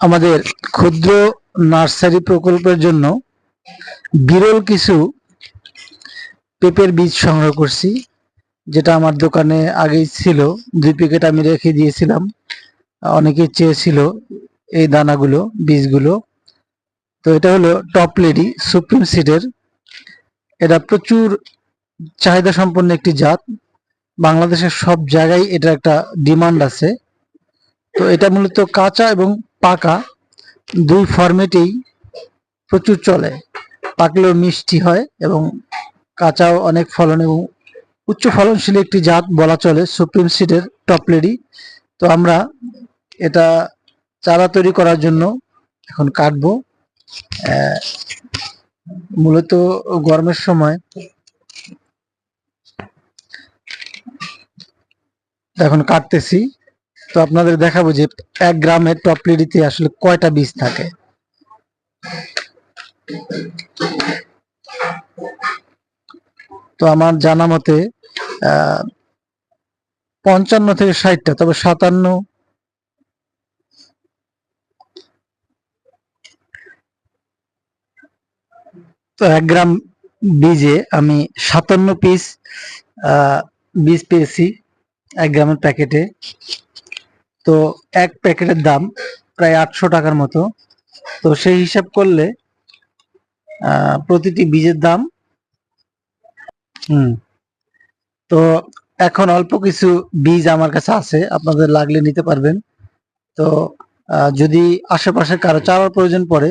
আমাদের ক্ষুদ্র নার্সারি প্রকল্পের জন্য বিরল কিছু পেঁপের বীজ সংগ্রহ করছি, যেটা আমার দোকানে আগেই ছিল। দুই প্যাকেট আমি রেখে দিয়েছিলাম। অনেকে চেয়েছিল এই দানাগুলো, বীজগুলো। তো এটা হলো টপ লেডি সুপ্রিম সিডের। এটা প্রচুর চাহিদা সম্পন্ন একটি জাত। বাংলাদেশের সব জায়গায় এটা একটা ডিমান্ড আছে। তো এটা মূলত কাঁচা এবং পাকা, দুই ফরম্যাটেই প্রচুর চলে। পাকলেও মিষ্টি হয় এবং কাঁচাও অনেক ফলন এবং উচ্চ ফলনশীল একটি জাত বলা চলে সুপ্রিম সিডের টপলেডি তো আমরা এটা চারা তৈরি করার জন্য এখন কাটবো। মূলত গরমের সময় এখন কাটতেছি। তো আপনাদের দেখাবো যে এক গ্রামের টপলেডিতে আসলে কয়টা বীজ থাকে। তো আমার জানা মতে পঞ্চান্ন থেকে ষাটটা, তবে সাতান্ন তো এক গ্রাম বীজে আমি সাতান্ন পিস, আহ, বীজ পেয়েছি এক গ্রামের প্যাকেটে। তো এক প্যাকেটের দাম প্রায় আটশো টাকার মতো। তো সেই হিসাব করলে প্রতিটি বীজের দাম, হুম, তো এখন অল্প কিছু বীজ আমার কাছে আছে, আপনাদের লাগলে নিতে পারবেন। তো যদি আশেপাশে কারও চারার প্রয়োজন পড়ে